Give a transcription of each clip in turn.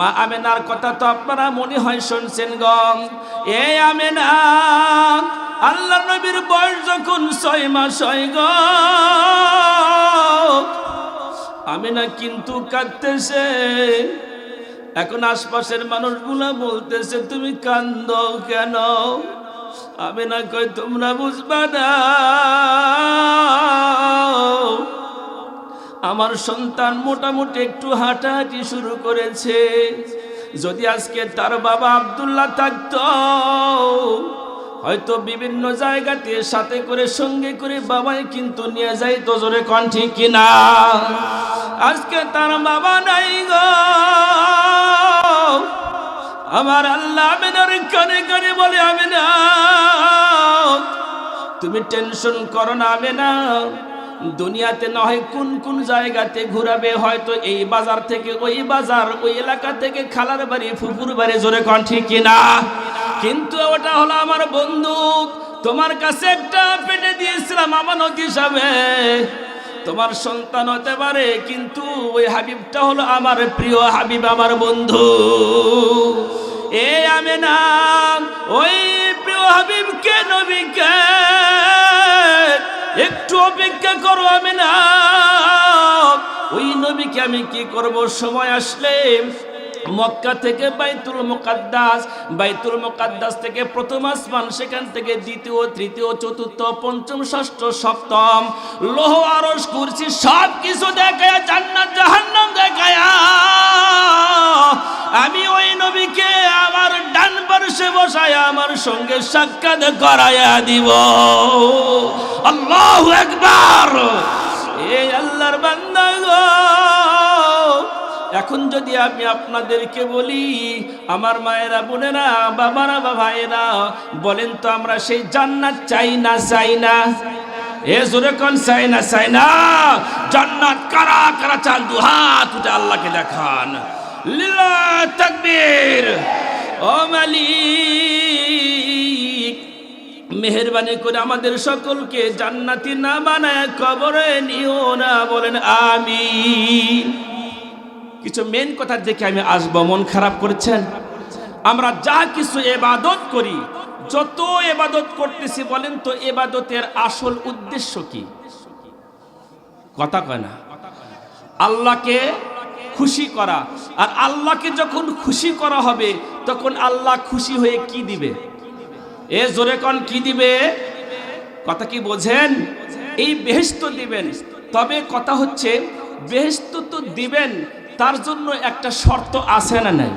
মা আমেনার কথা তো আপনারা মনে হয় শুনছেন গম এ আমেনা, আল্লাহ নবীর বয়স যখন ছয় মাস হয় গ। আমেনা কিন্তু কাঁদতেছে। এখন আশপাশের মানুষগুলা বলতেছে, তুমি কান্দ কেন? আমেনা কয়, তোমরা বুঝবা না। আমার সন্তান মোটামুটি একটু হাঁটাহাঁটি শুরু করেছে। যদি আজকে তার বাবা আব্দুল্লাহ থাকতো, হয়তো বিভিন্ন জায়গাতে সাথে করে, সঙ্গে করে বাবাই কিন্তু নিয়ে যাই তো জোরে কন ঠিক কিনা। আজকে তার বাবা নাই গো। আমার আল্লাহ আমিনার কানে কানে বলে আমি না তুমি টেনশন করো না আমি না দুনিয়াতে না হয় কোন কোন জায়গাতে ঘুরাবে, হয়তো এই বাজার থেকে, ওই বাজার, ওই এলাকা থেকে খালার বাড়ি ফুপুর বাড়ি, জোরে কন ঠিক কিনা কিন্তু ওটা হলো আমার বন্ধু, তোমার কাছে একটা পেটে দিয়েছিলাম আমানত হিসাবে। তোমার সন্তান হতে পারে, কিন্তু ওই হাবিবটা হলো আমার প্রিয় হাবিব, আমার বন্ধু। এ আমি না ওই প্রিয় হাবিবকে, নবীকে একটু অপেক্ষা করো আমি না ওই নবীকে আমি কি করব? সময় আসলে মক্কা থেকে বাইতুল মুকাদ্দাস বাইতুল মুকাদ্দাস থেকে প্রথম আসমান, সেখান থেকে দ্বিতীয়, তৃতীয়, চতুর্থ, পঞ্চম, ষষ্ঠ, সপ্তম, লোহ আরস করছি সব কিছু দেখায় জান্নাত, জাহান্নাম দেখায় আমি ওই নবীকে আমার ডান পার্শ্বে বসায় আমার সঙ্গে সাক্ষাৎ করায়া দিব। আল্লাহু একবার এই আল্লাহর বান্দা গো। এখন যদি আমি আপনাদেরকে বলি, আমার মায়েরা, বোনেরা, বাবারা বা ভাইয়েরা, বলেন তো আমরা সেই জান্নাত চাই না চাই না? এ জোরে কোন চাই না চাই না? জান্নাত কারা কারা চান? দু হাত উঠে আল্লাহকে দেখান। লিলা তাকবীর। ও মালিক, মেহরবানি করে আমাদের সকলকে জান্নাতি না বানায় কবরে নিও না, বলেন আমি কিছু মেন কথা দেখে আমি আসব। মন খারাপ করেছেন? আমরা যা কিছু এবাদত করি, যত এবাদত করতেছি বলেন তো, এবাদতের আসল উদ্দেশ্য কি? কথা কয় না। আল্লাহকে খুশি করা। আর আল্লাহকে যখন খুশি করা হবে, তখন আল্লাহ খুশি হয়ে কি দিবে? এ জোরে কন, কি দিবে? কথা কি বোঝেন? এই বেহেস্ত দিবেন। তবে কথা হচ্ছে বেহেস্ত তো দিবেন তার জন্য একটা শর্ত আছে না নাই?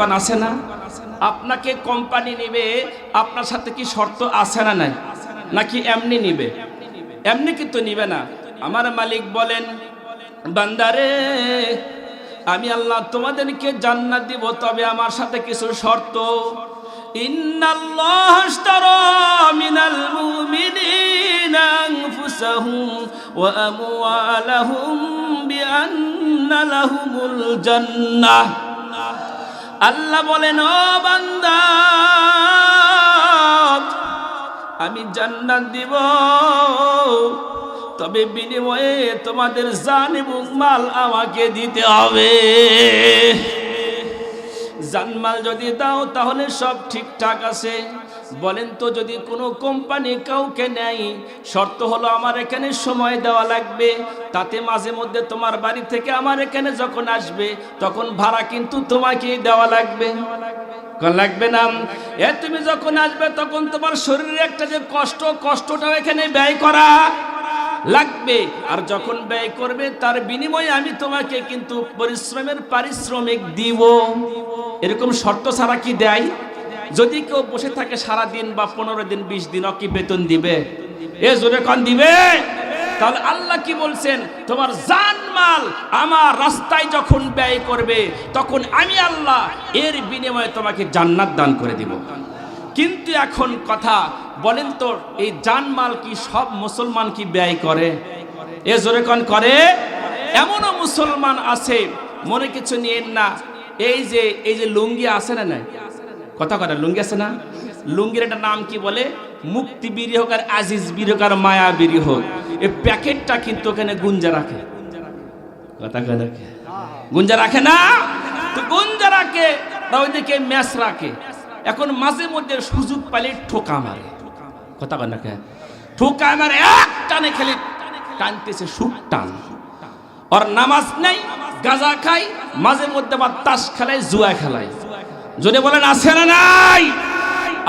কন আছে না? আপনাকে কোম্পানি নিবে, আপনার সাথে কি শর্ত আছে না নাই? নাকি এমনি নিবে? এমনি কিন্তু নিবে না। আমার মালিক বলেন, বান্দারে, আমি আল্লাহ তোমাদেরকে জান্নাত দিব, তবে আমার সাথে কিছু শর্ত। ইন্নাল্লাহ মিনাল মুমিনিনা। ওয়া আমওয়ালাহুম বিআন্না লাহুমুল জান্নাহ আল্লাহ বলেন, ও বান্দা, আমি জান্নাত দিব। তবে বিনিময়ে তোমাদের জান এবং মাল আমাকে দিতে হবে। জানমাল যদি দাও, তাহলে সব ঠিকঠাক আছে। বলেন তো, যদি কোনো কোম্পানি কাউকে নেয়, শর্ত হলো আমার এখানে সময় দেওয়া লাগবে। তাতে মাঝে মধ্যে তোমার বাড়ি থেকে আমার এখানে যখন আসবে, তখন ভাড়া কিন্তু তোমাকেই দেওয়া লাগবে। লাগবে না? এ, তুমি যখন আসবে, তখন তোমার শরীরে একটা যে কষ্ট, কষ্টটাও এখানে ব্যয় করা লাগবে। আর যখন ব্যয় করবে, তার বিনিময়ে আমি তোমাকে কিন্তু পরিশ্রমের পারিশ্রমিক দিব। এরকম শর্ত ছাড়া কি দেয়? যদি কেউ বসে থাকে সারা দিন বা পনেরো দিন, বিশ দিন কি বেতন দিবে? এ জোরে কন, দিবে? তাহলে আল্লাহ কি বলছেন? তোমার জানমাল আমার রাস্তায় যখন ব্যয় করবে, তখন আমি আল্লাহ এর বিনিময়ে তোমাকে জান্নাত দান করে দিব। কিন্তু এখন কথা, বলেন তো, এই জানমাল কি সব মুসলমান কি ব্যয় করে? এ জোরে কন, করে? এমনও মুসলমান আছে, মনে কিছু নিয়েন না, এই যে এই যে লুঙ্গি আছে না নাই? কথা কথা লুঙ্গি আছে না? লুঙ্গির একটা নাম কি বলে? মুক্তি বিরি হোক আর আজিজ বিরি হোক আর মায়া বিরি হোক, এই প্যাকেটটা কিন্তু ওখানে গুঞ্জা রাখে। কথা কথা গুঞ্জা রাখে না? তো ওরা ওইদিকে ম্যাচ রাখে। এখন মাঝে মধ্যে সুযোগ পাইলে ঠোকা মারে। কথা না কে? ঠোকা মারে, এক টানে খেলে টানতেছে সুখ টান। ওর নামাজ নেই, গাজা খাই মাঝে মধ্যে আবার তাস খেলায়, জুয়া খেলায়। যদি বলেন, আছে না নাই?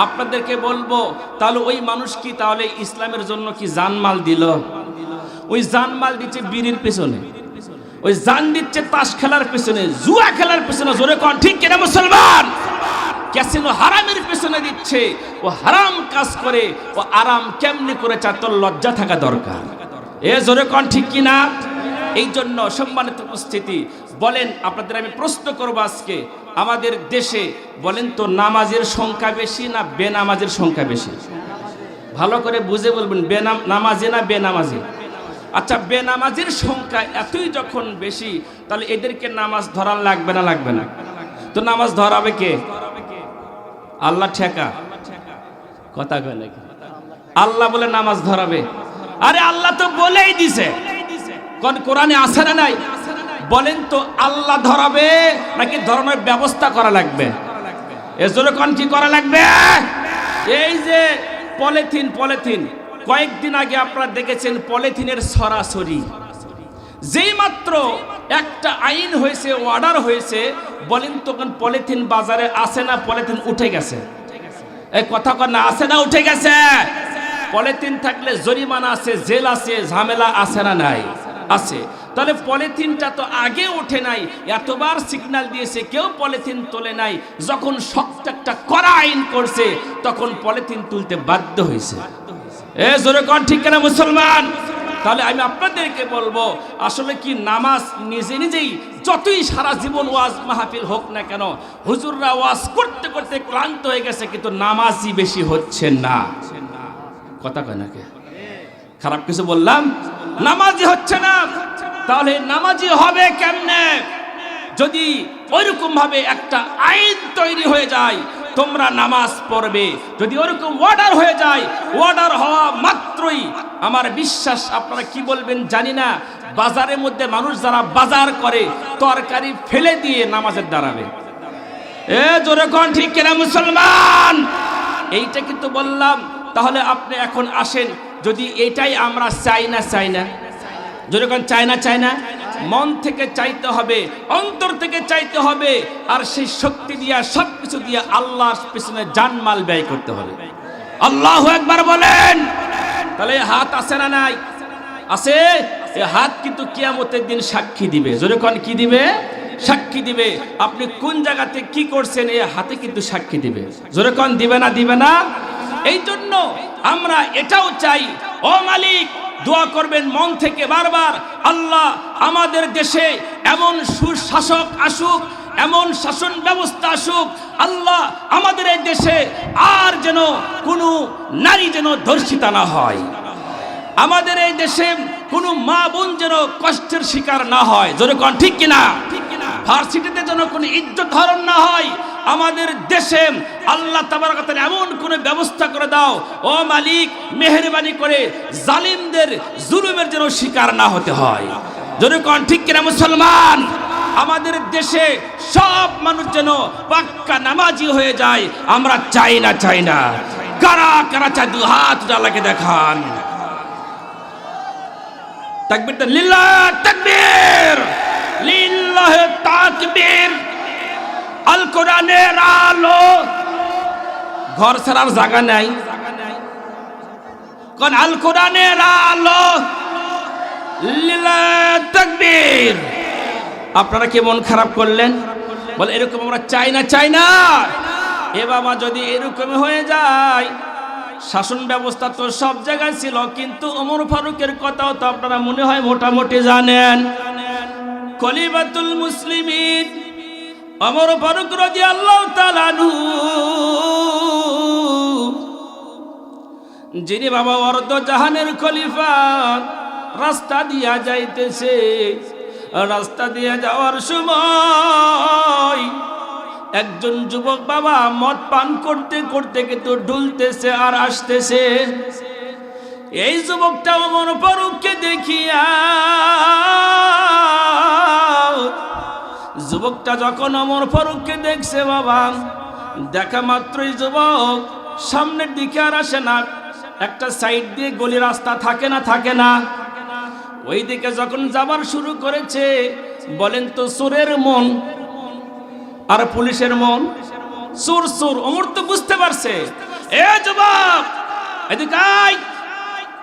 আপনাদেরকে বলব, তাহলে ওই মানুষ কি তাহলে ইসলামের জন্য কি জানমাল দিল? ওই জানমাল দিচ্ছে বীরের পেছনে। ওই জান দিচ্ছে তাস খেলার পেছনে, জুয়া খেলার পেছনে, জোরে কন ঠিক কিনা মুসলমান? ক্যাসিনো হারামের পেছনে দিচ্ছে, ও হারাম কাজ করে, ও আরাম কেমনি করে চার তোর লজ্জা থাকা দরকার। এ জোরে কন ঠিক কিনা? এই জন্য সম্মানিত উপস্থিতি, বলেন, আপনাদের আমি প্রশ্ন করব আজকে আমাদের দেশে বলেন তো নামাজের সংখ্যা বেশি না বেনামাজের সংখ্যা বেশি? ভালো করে বুঝে বলবেন, বেনাম নামাজে না বেনামাজে? আচ্ছা বেনামাজের সংখ্যা এতই যখন বেশি, তাহলে এদেরকে নামাজ ধরা লাগবে না লাগবে না? তো নামাজ ধরাবে কে? আল্লাহ ঠেকা। কথা কয় নাকি? আল্লাহ বলে নামাজ ধরাবে। আরে আল্লাহ তো বলেই দিছে। কোরআনে আছে না নাই? বলেন তো আল্লাহ ধরাবে নাকি ধরানোর ব্যবস্থা করা লাগবে? এজন্য কোন, কি করা লাগবে? এই যে পলিথিন পলিথিন। কয়েকদিন আগে আপনারা দেখেছেন পলিথিনের সরাসরি। যেই মাত্র একটা আইন হয়েছে অর্ডার হয়েছে, বলেন তখন পলিথিন বাজারে আসে না, পলিথিন উঠে গেছে? এই কথা না আসে না, উঠে গেছে? পলিথিন থাকলে জরিমানা আছে, জেল আছে, ঝামেলা আছে না নাই? আছে। তাহলে পলিথিনটা তো আগে ওঠে নাই, এতবার সিগন্যাল দিয়েছে, কেউ পলিথিন তোলে নাই। যখন শক্ত একটা কড়া আইন করছে, তখন পলিথিন তুলতে বাধ্য হয়েছে। এ, জোরে কন ঠিক কেনা মুসলমান? তাহলে আমি আপনাদেরকে বলব, আসলে কি নামাজ নিজে নিজেই যতই সারা জীবন ওয়াজ মাহফিল হোক না কেন, হুজুররা ওয়াজ করতে করতে ক্লান্ত হয়ে গেছে, কিন্তু নামাজই বেশি হচ্ছে না। কথা কয় নাকি খারাপ কিছু বললাম? নামাজই হচ্ছে না। তাহলে নামাজি হবে কেমনে? যদি ওইরকম ভাবে একটা আইন তৈরি হয়ে যায়, তোমরা নামাজ পড়বে। যদি ওরকম অর্ডার হয়ে যায় অর্ডার হওয়া মাত্রই। আমার বিশ্বাস, আপনারা কি বলবেন জানি না। বাজারের মধ্যে মানুষ যারা বাজার করে, তরকারি ফেলে দিয়ে নামাজের দাঁড়াবে। এ, জোরে কোন, ঠিক কিনা মুসলমান? এইটা কিন্তু বললাম, তাহলে আপনি এখন আসেন। যদি এটাই আমরা চাই না চাই না। যেরকম চায় না চায় না, মন থেকে চাইতে হবে, অন্তর থেকে চাইতে হবে, আর সেই শক্তি দিয়া সব কিছু দিয়ে আল্লাহর পিছনে জানমাল ব্যয় করতে হবে। আল্লাহ একবার বলেন। তাহলে হাত আছে না নাই? আছে? হাত কিন্তু কিয়ামতের দিন সাক্ষী দিবে। যেরকম কি দিবে? সাক্ষী দিবে। আপনি কোন জায়গাতে কি করছেন এই হাতে কিন্তু সাক্ষী দিবে। যেরকম দিবে না দিবে না। এই জন্য আমরা এটাও চাই, ও মালিক দোয়া করবেন মন থেকে বারবার, আল্লাহ আমাদের দেশে এমন সুশাসক আসুক, এমন শাসন ব্যবস্থা আসুক, আল্লাহ আমাদের এই দেশে আর যেন কোনো নারী যেন ধর্ষিতা না হয়। আমাদের এই দেশে কোনো মা বোন যেন কষ্টের শিকার না হয়। যেরকম ঠিক কিনা? ভার্সিটিতে যেন কোনো ইজ্জত ধারণ না হয় আমাদের দেশে আল্লাহ তাবারকাতের এমন কোনো ব্যবস্থা করে দাও, ও মালিক, মেহরবানি করে জালিমদের জুলুমের যেন শিকার না হতে হয়। যদি যেরকম ঠিক কিনা মুসলমান? আমাদের দেশে সব মানুষ যেন পাক্কা নামাজি হয়ে যায়, আমরা চাই না চাই না। কারা কারা চাই দু হাত আল্লাহকে দেখান। তাকবীর লিল্লাহ তাকবীর। লিল্লাহ তাকবীর। আল কোরআনের আলো। ঘর ছাড়ার জায়গা নাই। কোন আল কোরআনের আলো? তাকবীর। আপনারা কি মন খারাপ করলেন? বলে, এরকম আমরা চাই না চাই না। এ বাবা যদি এরকম হয়ে যায়, শাসন ব্যবস্থা তো সব জায়গায় ছিল, কিন্তু ওমর ফারুকের কথাও তো আপনারা মনে হয় মোটামুটি জানেন। কলিবাতুল মুসলিমিন অমর ফারুক রাজি আল্লাহ তালানু যিনি বাবা অর্ধ জাহানের খলিফা, রাস্তা দিয়া যাইতেছে। রাস্তা দিয়া যাওয়ার সময় একজন যুবক বাবা মদ পান করতে করতে কিন্তু ঢুলতেছে আর আসতেছে। এই যুবকটা অমর ফারুককে দেখিয়া যুবকটা যখন অমর ফারুককে দেখছে, বাবা, দেখা মাত্রই যুবক সামনের দিকে আর আসে না। একটা সাইড দিয়ে গলি রাস্তা থাকে না থাকে না। ওই দিকে যখন যাবার শুরু করেছে, বলেন তো সুরের মন আর পুলিশের মন। সুর সুর, অমর তো বুঝতে পারছে। এ যুবক, এদিক আয়।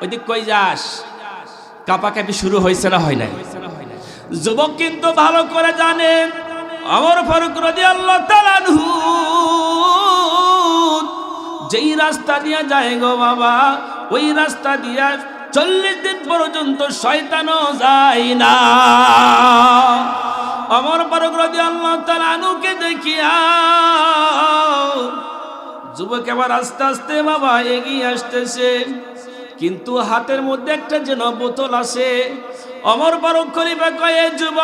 ওইদিক কই যাস? কাপাকাপি শুরু হয়েছে না হয় নাই? যুবক কিন্তু ভালো করে জানে। আমর ফারুক রাজি আল্লাহ যেই রাস্তা দিয়ে যায় গো বাবা, ওই রাস্তা দিয়া চল্লিশ দিন পর্যন্ত শয়তানও যায় না। আমর ফারুক রাজি আল্লাহ তালানুকে দেখিয়া যুবক এবার আস্তে আস্তে বাবা এগিয়ে আসতেছে, কিন্তু হাতের মধ্যে একটা যেন বোতল আছে অমর বারক করিবা কয়ে যুব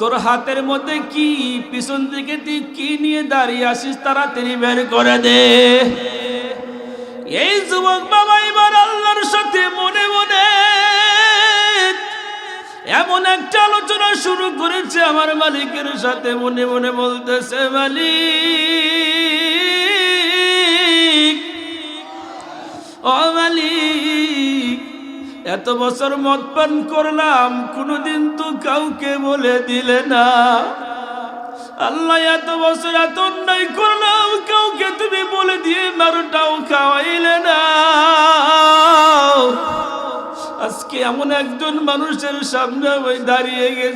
তোর হাতের মধ্যে কি, পিছন দিকে তুই কি নিয়ে দাঁড়িয়ে আসিস তাড়াতাড়ি বের করে দে। এই যুবক বাবা এবার আল্লাহর সাথে মনে মনে এমন একটা আলোচনা শুরু করেছে আমার মালিকের সাথে, মনে মনে বলতেছে, মালিক, ও মালিক এত বছর মদ পান করলাম, কোনোদিন তো কাউকে বলে দিলে না। আল্লাহ এত বছর এত অন্যায় করলাম, কাউকে তুমি বলে দিয়ে মারুটাও খাওয়াইলে না। আজকে এমন একজন মানুষের সামনে ওই দাঁড়িয়ে গেছি।